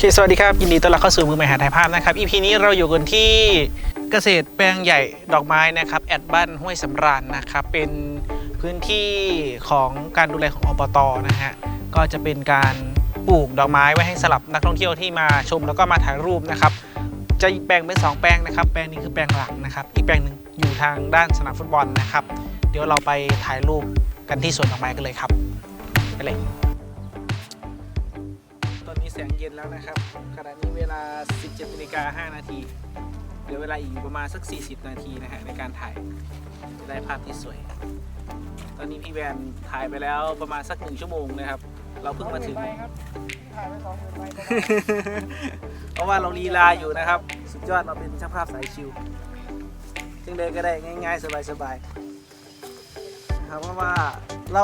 เคสวัสดีครับ ยินดีต้อนรับเข้าสู่มือใหม่หาถ่ายภาพนะครับ EP นี้เราอยู่กันที่เกษตรแปลงใหญ่ดอกไม้นะครับ แอดบ้านห้วยสำราญนะครับ เป็นพื้นที่ของการดูแลของอบตนะฮะ ก็จะเป็นการปลูกดอกไม้ไว้ให้สำหรับนักท่องเที่ยวที่มาชมแล้วก็มาถ่ายรูปนะครับ จะแบ่งเป็น 2 แปลงนะครับ แปลงนี้คือแปลงหลักนะครับ อีกแปลงหนึ่งอยู่ทางด้านสนามฟุตบอลนะครับ เดี๋ยวเราไปถ่ายรูปกันที่สวนดอกไม้กันเลยครับ ไปเลย ตอนนี้แสงเย็นแล้วนะครับขณะนี้เวลา 17นาฬิกา5นาทีเหลือเวลาอีกประมาณสัก 40 นาทีนะฮะในการถ่ายจะได้ภาพที่สวย ตอนนี้พี่แวนถ่ายไปแล้วประมาณสักหนึ่งชั่วโมงนะครับ เราเพิ่งมาถึงครับถ่ายไปสองหมื่นใบครับเพราะว่าเราลีลาอยู่นะครับ สุดยอดเราเป็นช่างภาพสายชิวจึงเลยก็ได้ง่าย ๆ สบายๆนะครับเพราะว่าเรา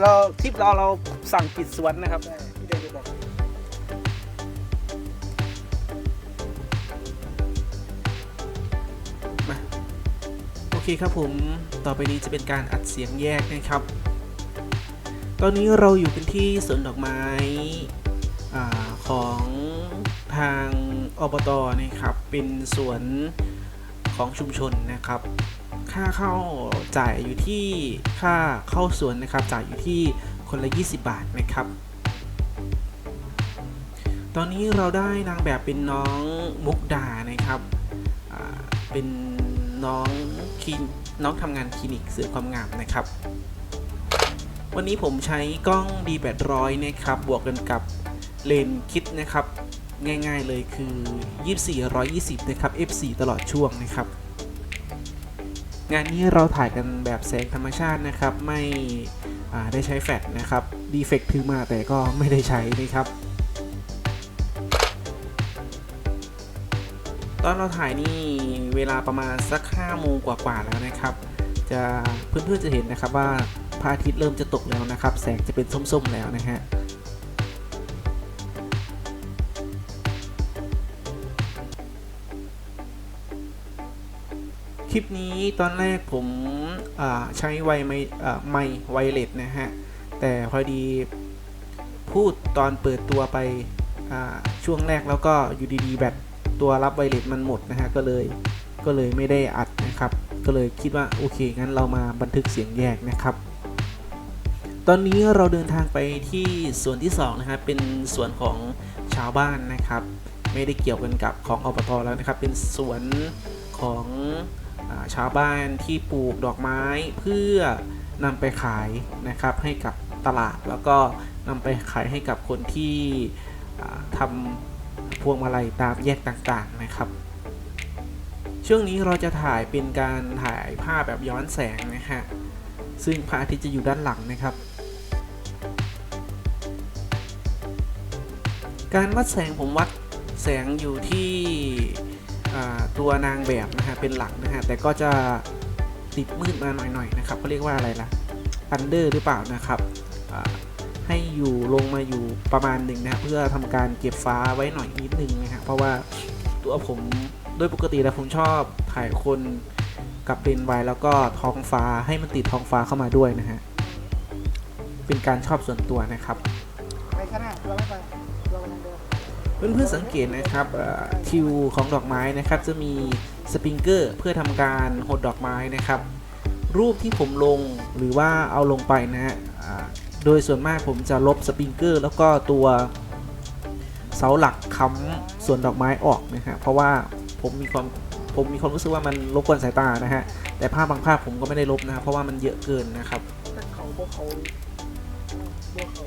เราทริปเราเราสั่งปิดสวนนะครับ เคครับผม ต่อไปนี้จะเป็นการอัดเสียงแยกนะครับ ตอนนี้เราอยู่กันที่สวนดอกไม้อของทางอบตนะครับ เป็นสวนของชุมชนนะครับ ค่าเข้าจ่ายอยู่ที่ค่าเข้าสวนนะครับ จ่ายอยู่ที่คนละ 20 บาทนะครับ ตอนนี้เราได้นางแบบเป็นน้องมุกดานะครับ เป็น น้องคินน้องทำงานคลินิกเสริมความงามนะครับ วันนี้ผมใช้กล้อง D800 นะครับ บวกกันกับเลนคิดนะครับ ง่ายๆเลยคือ 24 120 นะครับ f4 ตลอดช่วงนะครับ งานนี้เราถ่ายกันแบบแสงธรรมชาตินะครับ ไม่ได้ใช้แฟลชนะครับ ดีเฟกต์ถือมาแต่ก็ไม่ได้ใช้นะครับ ตอนเราถ่ายนี่เวลาประมาณสัก5โมงกว่าๆแล้วนะครับ จะเพื่อนๆจะเห็นนะครับว่าพระอาทิตย์เริ่มจะตกแล้วนะครับ แสงจะเป็นส้มๆแล้วนะฮะคลิปนี้ตอนแรกผมใช้ไวไม่ไม่ไวเลสนะฮะ แต่พอดีพูดตอนเปิดตัวไปช่วงแรกแล้วก็อยู่ดีๆ แบต ตัวรับไวเลสมันหมดนะฮะก็เลยก็เลยไม่ได้อัดนะครับ ก็เลยคิดว่าโอเคงั้นเรามาบันทึกเสียงแยกนะครับ ตอนนี้เราเดินทางไปที่ส่วนที่2นะครับเป็นส่วนของชาวบ้านนะครับ ไม่ได้เกี่ยวกันกับของอบตแล้วนะครับ เป็นสวนของอชาวบ้านที่ปลูกดอกไม้เพื่อนำไปขายนะครับให้กับตลาดแล้วก็นำไปขายให้กับคนที่อ่าทำ พวงมาลัยตามแยกต่างๆนะครับ ช่วงนี้เราจะถ่ายเป็นการถ่ายภาพแบบย้อนแสงนะฮะ ซึ่งพระอาทิตย์จะอยู่ด้านหลังนะครับ การวัดแสงผมวัดแสงอยู่ที่ตัวนางแบบนะฮะเป็นหลักนะฮะ แต่ก็จะติดมืดมาหน่อยๆนะครับเขาเรียกว่าอะไรล่ะอันเดอร์หรือเปล่านะครับ ให้อยู่ลงมาอยู่ประมาณหนึ่งนะฮะเพื่อทำการเก็บฟ้าไว้หน่อยนิดนึงนะฮะเพราะว่าตัวผมโดยปกติแล้วผมชอบถ่ายคนกับเลนส์ไว้แล้วก็ท้องฟ้าให้มันติดท้องฟ้าเข้ามาด้วยนะฮะเป็นการชอบส่วนตัวนะครับไปข้างหน้าเราไม่ไปเรากำลังเดินเพื่อนๆสังเกตนะครับเอ่อทิวของดอกไม้นะครับ จะมีสปริงเกอร์เพื่อทำการหดดอกไม้นะครับ รูปที่ผมลงหรือว่าเอาลงไปนะฮะอ่า โดยส่วนมากผมจะลบสปริงเกอร์ แล้วก็ตัวเสาหลักค้ำส่วนดอกไม้ออกนะฮะเพราะว่าผมมีความผมมีความรู้สึกว่ามันรบกวนสายตานะฮะแต่ภาพบางภาพผมก็ไม่ได้ลบนะครับเพราะว่ามันเยอะเกินนะครับเขาพวกเขาพวกเขา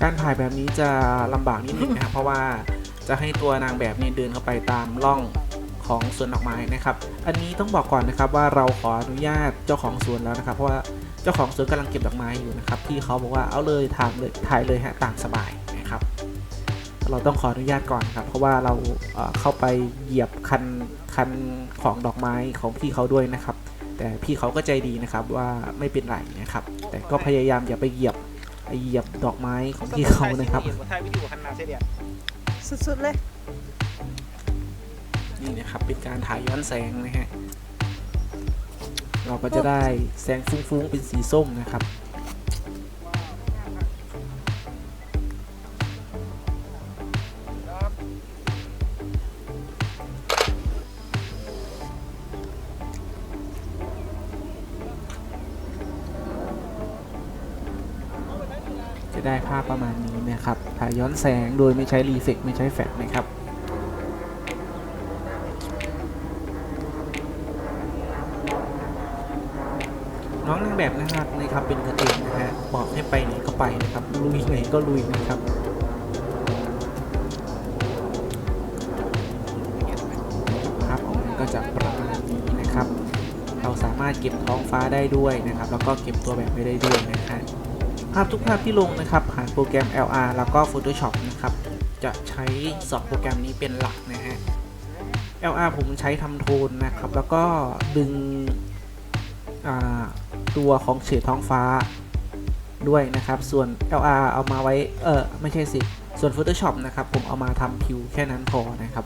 การถ่ายแบบนี้จะลำบากนิดนึงนะครับเพราะว่าจะให้ตัวนางแบบเนี่ยเดินเข้าไปตามร่อง ของสวนดอกไม้นะครับ อันนี้ต้องบอกก่อนนะครับว่าเราขออนุญาตเจ้าของสวนแล้วนะครับ เพราะว่าเจ้าของสวนกำลังเก็บดอกไม้อยู่นะครับพี่เขาบอกว่าเอาเลยถ่ายเลยถ่ายเลยฮะตามสบายนะครับ เราต้องขออนุญาตก่อนครับ เพราะว่าเราเข้าไปเหยียบคันคันของดอกไม้ของพี่เขาด้วยนะครับ แต่พี่เขาก็ใจดีนะครับว่าไม่เป็นไรนะครับ แต่ก็พยายามอย่าไปเหยียบเหยียบดอกไม้ของพี่เขานะครับถ่สุดๆเลย นี่นะครับ เป็นการถ่ายย้อนแสงนะฮะ เราก็จะได้แสงฟุ้งๆเป็นสีส้มนะครับจะได้ภาพประมาณนี้นะครับถ่ายย้อนแสงโดยไม่ใช้รีเฟกไม่ใช้แฟลชนะครับ น้องนางแบบนะครับนะครับเป็นกันเองนะฮะบอกให้ไปไหนก็ไปนะครับลุยไหนก็ลุยนะครับภาพออกมาก็จะประมาณนี้นะครับ เราสามารถเก็บท้องฟ้าได้ด้วยนะครับ แล้วก็เก็บตัวแบบไม่ได้ด้วยนะฮะภาพทุกภาพที่ลงนะครับผ่านโปรแกรม LR แล้วก็ Photoshop นะครับจะใช้สองโปรแกรมนี้เป็นหลักนะฮะ LR ผมใช้ทำโทนนะครับ แล้วก็ดึง อ่า ตัวของเฉดท้องฟ้าด้วยนะครับ ส่วน LR เอามาไว้ เออไม่ใช่สิ ส่วน Photoshop นะครับ ผมเอามาทำผิวแค่นั้นพอนะครับ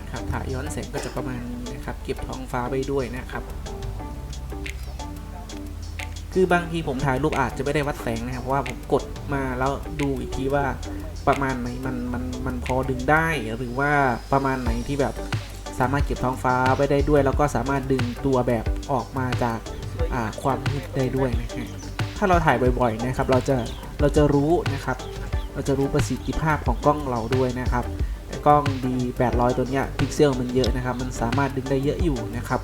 นะครับถ่ายย้อนแสงก็จะประมาณนี้นะครับ เก็บท้องฟ้าไปด้วยนะครับ คือบางทีผมถ่ายรูปอาจจะไม่ได้วัดแสงนะครับเพราะว่าผมกดมาแล้วดูอีกทีว่าประมาณไหนมันมันมันพอดึงได้หรือว่าประมาณไหนที่แบบสามารถเก็บท้องฟ้าไว้ได้ด้วย แล้วก็สามารถดึงตัวแบบออกมาจากาความมืดได้ด้วยนะฮะถ้าเราถ่ายบ่อยๆนะครับ เราจะเราจะรู้นะครับ เราจะรู้ประสิทธิภาพของกล้องเราด้วยนะครับแต่กล้อง D 800 ตัวเนี้ยพิกเซลมันเยอะนะครับ มันสามารถดึงได้เยอะอยู่นะครับ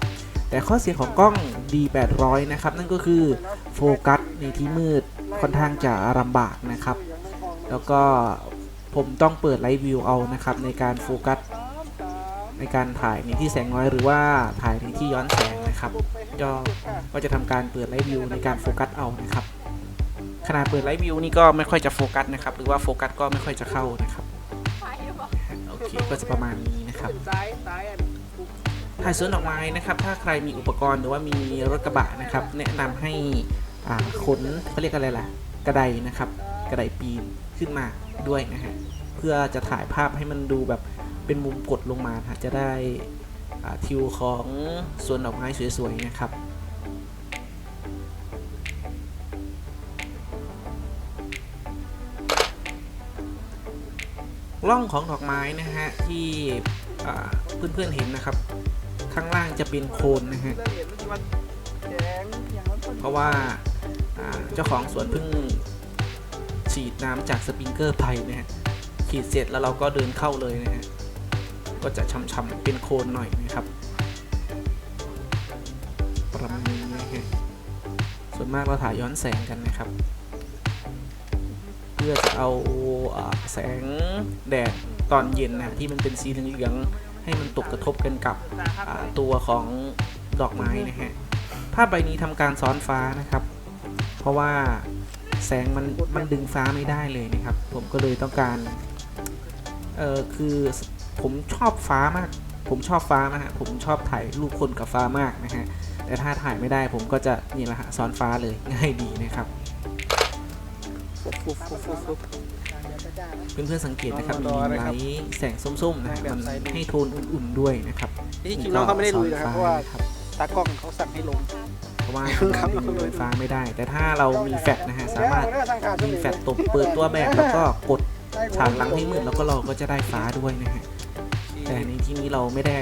แต่ข้อเสียของกล้อง D 800 นะครับ นั่นก็คือโฟกัสในที่มืดค่อนข้างจะลำบากนะครับ แล้วก็ผมต้องเปิดไลท์วิวเอานะครับ ในการโฟกัส ในการถ่ายในที่แสงน้อยหรือว่าถ่ายในที่ย้อนแสงนะครับก็ก็จะทำการเปิดไลท์วิวในการโฟกัสเอานะครับขนาดเปิดไลท์วิวนี่ก็ไม่ค่อยจะโฟกัสนะครับ หรือว่าโฟกัสก็ไม่ค่อยจะเข้านะครับโอเคก็จะประมาณนี้นะครับ ถ่ายสวนดอกไม้นะครับ ถ้าใครมีอุปกรณ์หรือว่ามีรถกระบะนะครับ แนะนำให้ขนเขาเรียกอะไรล่ะ กระไดนะครับ กระไดปีนขึ้นมาด้วยนะฮะ เพื่อจะถ่ายภาพให้มันดูแบบเป็นมุมกดลงมาะจะได้ทิวของสวนดอกไม้สวยๆนะครับร่องของดอกไม้นะฮะที่เพื่อนๆเห็นนะครับ ข้างล่างจะเป็นโคนนะฮะเพราะว่าเจ้าของสวนเพิ่งฉีดน้ำจากสปริงเกอร์ไปนะฮะฉีดเสร็จแล้วเราก็เดินเข้าเลยนะฮะก็จะช้ำๆเป็นโคนหน่อยนะครับประมาณนี้นะฮะส่วนมากเราถ่ายย้อนแสงกันนะครับ เพื่อจะเอาอ่าแสงแดดตอนเย็นนะที่มันเป็นสีเหลืองๆ ให้มันตกกระทบกันกับตัวของดอกไม้นะฮะภาพใบนี้ทำการซ้อนฟ้านะครับ เพราะว่าแสงมันมันดึงฟ้าไม่ได้เลยนะครับ ผมก็เลยต้องการเออคือผมชอบฟ้ามาก ผมชอบฟ้านะฮะผมชอบถ่ายรูปคนกับฟ้ามากนะฮะแต่ถ้าถ่ายไม่ได้ผมก็จะนี่แหละฮะซ้อนฟ้าเลยง่ายดีนะครับ ฟุบฟุบฟุบฟุบฟุบเดี๋ยวจะจ้านะเพื่อนๆสังเกตนะครับลมีองมาต่อเลยคไลรับท์แสงส้มๆนะฮะแบบมันไซส์นี้ให้โทนอุ่นๆด้วยนะครับที่จริงน้องเขาไม่ได้ลุยนะครับเพราะว่าครับตากล้องเขาสั่งให้ลงเพราะว่าครับเราดึงฟ้าไม่ได้ แต่ถ้าเรามีแฟลชนะฮะสามารถมีแฟลชตบเปิดตัวแบบแล้วก็กดฉากหลังให้มืดแล้วก็เราก็จะได้ฟ้าด้วยนะฮะแต่ในที่นี้เราไม่ได้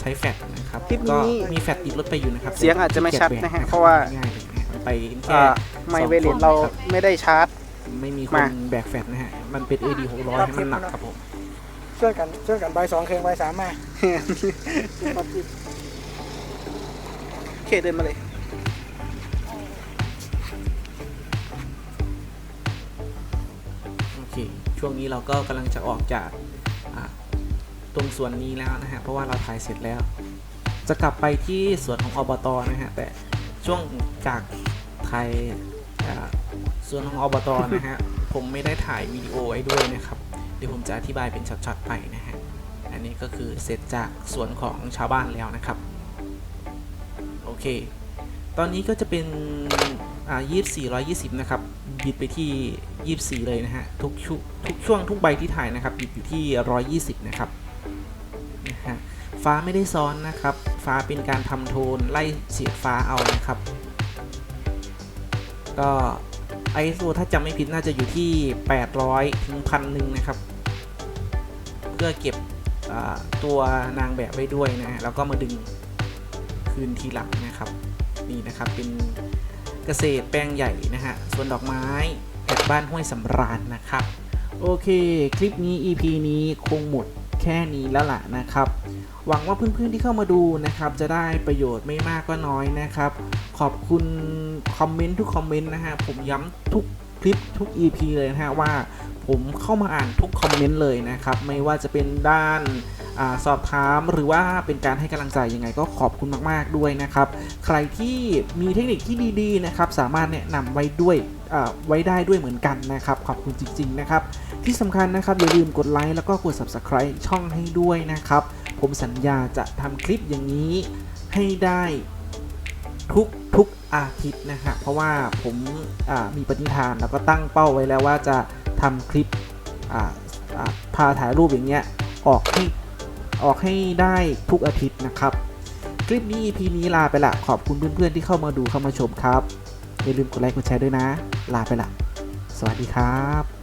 ใช้แฟลชนะครับคลิปก็นี้มีแฟลชติดรถไปอยู่นะครับ เสียงอาจจะไม่ชัดนะฮะขี้กียจแบกเพราะว่าง่ายเลยนะฮะมันไปแค่ อ่าไมค์เวเลตเราไม่ได้ชาร์จ ไม่มีคมานแบกแฟลชนะฮะ มันเป็น AD 600ให้มันหนักครับผม ช่วยกันช่วยกันใบสองเคงใบสามมาโอเคเดินมาเลยโอเค ช่วงนี้เราก็กำลังจะออกจากอ่าตรงส่วนนี้แล้วนะฮะ เพราะว่าเราถ่ายเสร็จแล้ว จะกลับไปที่สวนของอบตนะฮะ แต่ช่วงจากถ่ายอ่า สวนของอบตนะฮะ ผมไม่ได้ถ่ายวิดีโอไว้ด้วยนะครับ เดี๋ยวผมจะอธิบายเป็นช็อตๆไปนะฮะ อันนี้ก็คือเสร็จจากสวนของชาวบ้านแล้วนะครับ โอเค ตอนนี้ก็จะเป็นอ่า24 120นะครับ บิดไปที่24เลยนะฮะ ทุกชุทุกช่วงทุกใบที่ถ่ายนะครับ บิดอยู่ที่120นะครับ นะฮะ ฟ้าไม่ได้ซ้อนนะครับ ฟ้าเป็นการทำโทนไล่เสียดฟ้าเอานะครับ ก็ ISO ถ้าจำไม่ผิดน่าจะอยู่ที่ 800ถึงพันหนึ่งนะครับ เพื่อเก็บตัวนางแบบไว้ด้วยนะฮะแล้วก็มาดึงคืนทีหลังนะครับ นี่นะครับเป็นเกษตรแปลงใหญ่นะฮะส่วนดอกไม้แถบบ้านห้วยสำราญนะครับ โอเค คลิปนี้ EP นี้คงหมด แค่นี้แล้วล่ะนะครับ หวังว่าเพื่อนๆที่เข้ามาดูนะครับ จะได้ประโยชน์ไม่มากก็น้อยนะครับ ขอบคุณคอมเมนต์ทุกคอมเมนต์นะฮะผมย้ำทุกคลิปทุก EP เลยนะฮะว่าผมเข้ามาอ่านทุกคอมเมนต์เลยนะครับ ไม่ว่าจะเป็นด้าน อสอบถามหรือว่าเป็นการให้กำลังใจยังไงก็ขอบคุณมากๆด้วยนะครับ ใครที่มีเทคนิคที่ดีๆนะครับสามารถแนะนำไว้ด้วยไว้ได้ด้วยเหมือนกันนะครับ ขอบคุณจริง ๆ นะครับ ที่สำคัญนะครับอย่าลืมกดไลค์แล้วก็กด Subscribe ช่องให้ด้วยนะครับ ผมสัญญาจะทำคลิปอย่างนี้ให้ได้ทุกทุกอาทิตย์นะฮะเพราะว่าผมามีปณิธานแล้วก็ตั้งเป้าไว้แล้วว่าจะทำคลิปพาถ่ายรูปอย่างเงี้ยออกให้ ออกให้ได้ทุกอาทิตย์นะครับ คลิปนี้ EP นี้ลาไปละขอบคุณเพื่อนๆที่เข้ามาดูเข้ามาชมครับ อย่าลืมกดไลค์กดแชร์ด้วยนะ ลาไปละสวัสดีครับ